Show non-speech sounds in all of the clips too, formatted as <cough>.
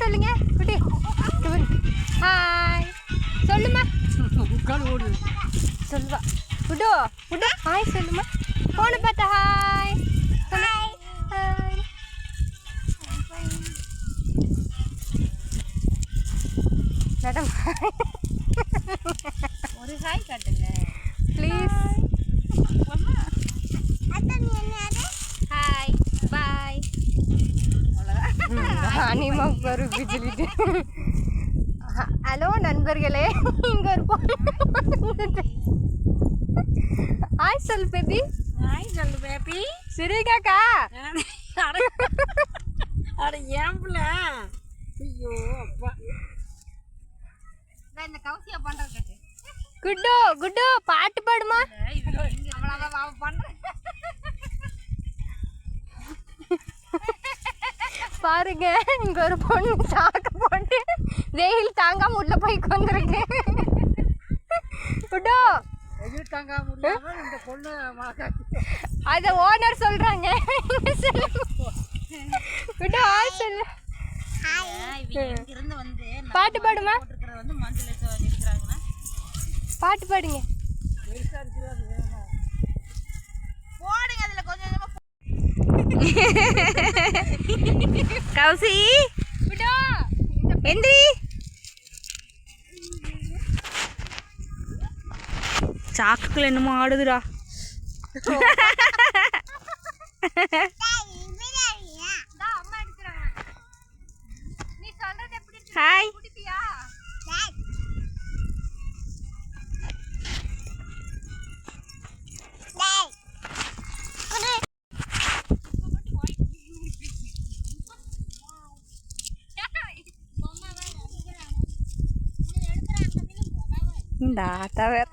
சொல்லுங்க. குட்டி. ஹாய் சொல்லுமா சொல்லுவா. விடோ விடோ ஹாய் சொல்லுமா ஃபோனை பார்த்தா ஹாய் ஹாய் மேடம் ஒரு ஹாய் காட்டுங்க. ப்ளீஸ் அனிமா ஒரு பிஜிலிட்டு ஹலோ நண்பர்களே. இங்க ஒரு பொண்ணு ஹாய் சொல் பேபி ஹாய் சொல்லு பேபி சிரிகாக்கா அட புள்ள? ஐயோ அப்பா. இந்த கௌசியா பண்றது கேட்டு குட்டு குட்டு பாட்டு பாருங்க. இங்க ஒரு பொண்ணு சாக்கு போட்டு வெயில் தாங்காம உள்ள போய் கொண்டிருக்கு மழக்காச்சு அத ஓனர் சொல்றாங்க. ஹாய் சொல்லு. பாட்டு பாடுமா? பாட்டு போடுங்க. கௌசி? எந்திரி. சாக்குக்குள்ள என்னமோ ஆடுதுடா. <laughs> દાતા વેર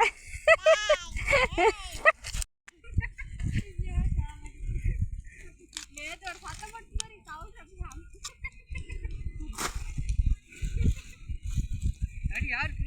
યાર